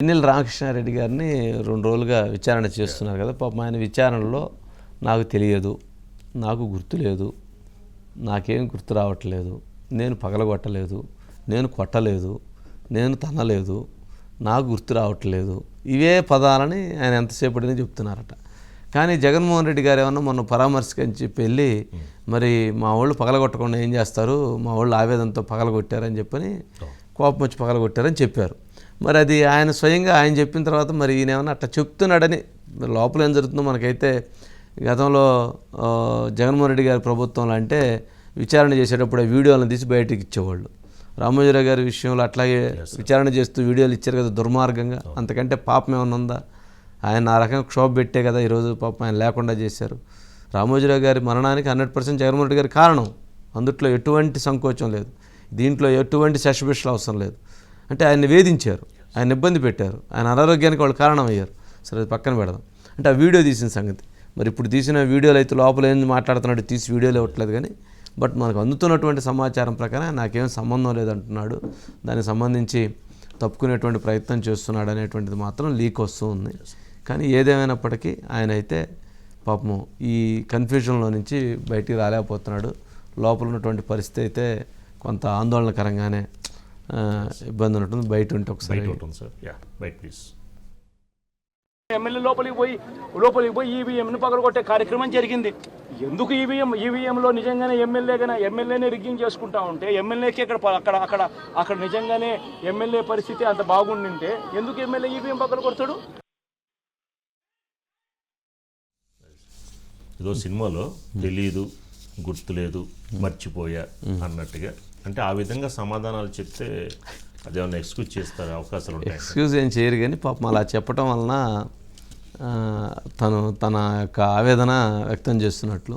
పిన్నెల రామకృష్ణారెడ్డి గారిని రెండు రోజులుగా విచారణ చేస్తున్నారు కదా. పాపం ఆయన విచారణలో నాకు తెలియదు నాకు గుర్తులేదు నాకేం గుర్తు రావట్లేదు నేను పగలగొట్టలేదు నేను కొట్టలేదు నేను తనలేదు నాకు గుర్తు రావట్లేదు. ఇవే పదాలని ఆయన ఎంతసేపటిని చెప్తున్నారట. కానీ జగన్మోహన్ రెడ్డి గారు ఏమన్నా మొన్న పరామర్శకని చెప్పి వెళ్ళి మరి మా వాళ్ళు పగలగొట్టకుండా ఏం చేస్తారు మా వాళ్ళు ఆవేదనతో పగలగొట్టారని చెప్పని కోపం వచ్చి పగలగొట్టారని చెప్పారు. మరి అది ఆయన స్వయంగా ఆయన చెప్పిన తర్వాత మరి ఈయన ఏమన్నా అట్లా చెప్తున్నాడని లోపల ఏం జరుగుతుందో మనకైతే గతంలో జగన్మోహన్ రెడ్డి గారి ప్రభుత్వంలో అంటే విచారణ చేసేటప్పుడు ఆ వీడియోలను తీసి బయటకు ఇచ్చేవాళ్ళు. రామోజీరావు గారి విషయంలో అట్లాగే విచారణ చేస్తూ వీడియోలు ఇచ్చారు కదా దుర్మార్గంగా. అంతకంటే పాపం ఏమన్నా ఉందా? ఆయన ఆ రకంగా క్షోభ పెట్టే కదా ఈరోజు పాపం ఆయన లేకుండా చేశారు. రామోజీరావు గారి మరణానికి హండ్రెడ్ పర్సెంట్ జగన్మోహన్ రెడ్డి గారి కారణం. అందుట్లో ఎటువంటి సంకోచం లేదు. దీంట్లో ఎటువంటి శశబిషలు అవసరం లేదు. అంటే ఆయన వేధించారు. ఆయన ఇబ్బంది పెట్టారు. ఆయన అనారోగ్యానికి వాళ్ళు కారణం అయ్యారు సరే అది పక్కన పెడదాం. అంటే ఆ వీడియో తీసిన సంగతి. మరి ఇప్పుడు తీసిన వీడియోలు అయితే లోపల ఏం మాట్లాడుతున్నాడు తీసి వీడియోలు ఇవ్వట్లేదు కానీ బట్ మనకు అందుతున్నటువంటి సమాచారం ప్రకారం నాకేం సంబంధం లేదంటున్నాడు. దానికి సంబంధించి తప్పుకునేటువంటి ప్రయత్నం చేస్తున్నాడు అనేటువంటిది మాత్రం లీక్ వస్తూ ఉంది. కానీ ఏదేమైనప్పటికీ ఆయన అయితే పాపము ఈ కన్ఫ్యూజన్లో నుంచి బయటికి రాలేకపోతున్నాడు. లోపల ఉన్నటువంటి పరిస్థితి అయితే కొంత ఆందోళనకరంగానే ఇబ్బంది ఉంటుంది బయట ఉంటే ఒకసారి బయట ఉంటుంది సార్. యా బయట ప్లీజ్. ఎమ్మెల్యే లోపలికి పోయి లోపలికి పోయి ఈవీఎంను పగలగొట్టే కార్యక్రమం జరిగింది. ఎందుకు ఈవీఎం ఈవీఎంలో నిజంగానే ఎమ్మెల్యే కానీ ఎమ్మెల్యేనే రిగ్గింగ్ చేసుకుంటా ఉంటే ఎమ్మెల్యేకి అక్కడ ప- అక్కడ అక్కడ అక్కడ నిజంగానే ఎమ్మెల్యే పరిస్థితి అంత బాగుండింటే ఎందుకు ఎమ్మెల్యే ఈవీఎం పగల కొడతాడు ఇదో సినిమాలో తెలీదు గుర్తులేదు మర్చిపోయా అన్నట్టుగా అంటే ఆ విధంగా సమాధానాలు చెప్తే అదేమన్నా ఎక్స్క్యూజ్ చేస్తారు? అవకాశాలు ఉంటాయి? ఎక్స్క్యూజ్ ఏం చేయరు కానీ పాపం అలా చెప్పటం వలన తను తన యొక్క ఆవేదన వ్యక్తం చేస్తున్నట్లు.